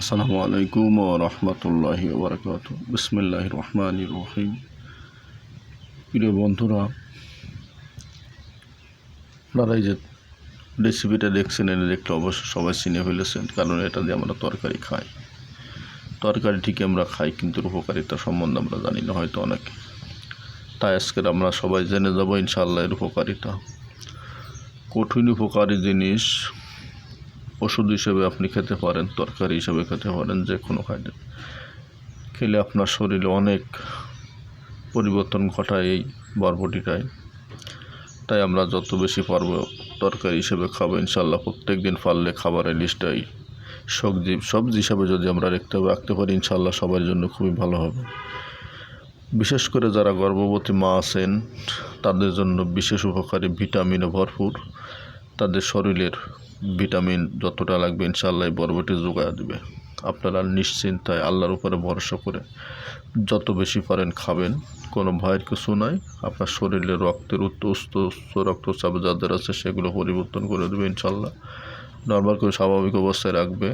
আসসালামু আলাইকুম রহমতুল্লাহি ওবরাকাত বিসমিল্লাহ রহমান রহিম। প্রিয় বন্ধুরা, আপনারা এই যে রেসিপিটা দেখছেন, এটা দেখলে অবশ্যই সবাই চিনে ফেলেছেন, কারণ এটা দিয়ে আমরা তরকারি খাই। তরকারি ঠিকই আমরা খাই, কিন্তু উপকারিতা সম্বন্ধে আমরা জানি না, হয়তো অনেকে। তাই আজকের আমরা সবাই জেনে যাব, ইনশাআল্লাহ এর উপকারিতা। কঠিন উপকারী জিনিস ওষুধ হিসেবে আপনি খেতে পারেন, তরকারি হিসেবে খেতে পারেন, যে কোনো খাদ্য। খেলে আপনার শরীরে অনেক পরিবর্তন ঘটায় এই বরবটিটায় তাই আমরা যত বেশি পারব তরকারি হিসেবে খাব ইনশাল্লাহ প্রত্যেক দিন পারলে খাবারের লিস্টটাই সবজি সবজি হিসাবে যদি আমরা রাখতে রাখতে পারি ইনশাল্লাহ সবার জন্য খুবই ভালো হবে। বিশেষ করে যারা গর্ভবতী মা আছেন, তাদের জন্য বিশেষ উপকারী ভিটামিনে ভরপুর। তাদের শরীরের ভিটামিন যতটা লাগবে ইনশাআল্লাহ বরবটি যোগায় দেবে। আপনারা নিশ্চিন্তায় আল্লাহর উপরে ভরসা করে যত বেশি পারেন খাবেন, কোনো ভয়ের কিছু নাই। আপনার শরীরে রক্তের উচ্চ রক্তচাপ যাদের আছে সেগুলো পরিবর্তন করে দেবে ইনশাল্লাহ নর্মাল করে স্বাভাবিক অবস্থায় রাখবে।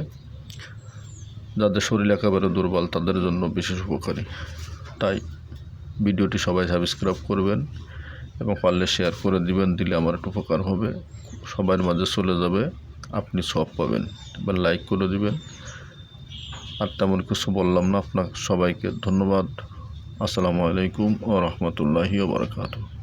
যাদের শরীর একেবারে দুর্বল, তাদের জন্য বিশেষ উপকারী। তাই ভিডিওটি সবাই সাবস্ক্রাইব করবেন এবং পারলে শেয়ার করে দিবেন, দিলে আমার একটু উপকার হবে। সবার মাঝে চলে যাবে, আপনি সব পাবেন। এবার লাইক করে দিবেন। আর তেমন কিছু বললাম না, আপনাকে সবাইকে ধন্যবাদ। আসসালামু আলাইকুম ও রহমতুল্লাহি বারকাতু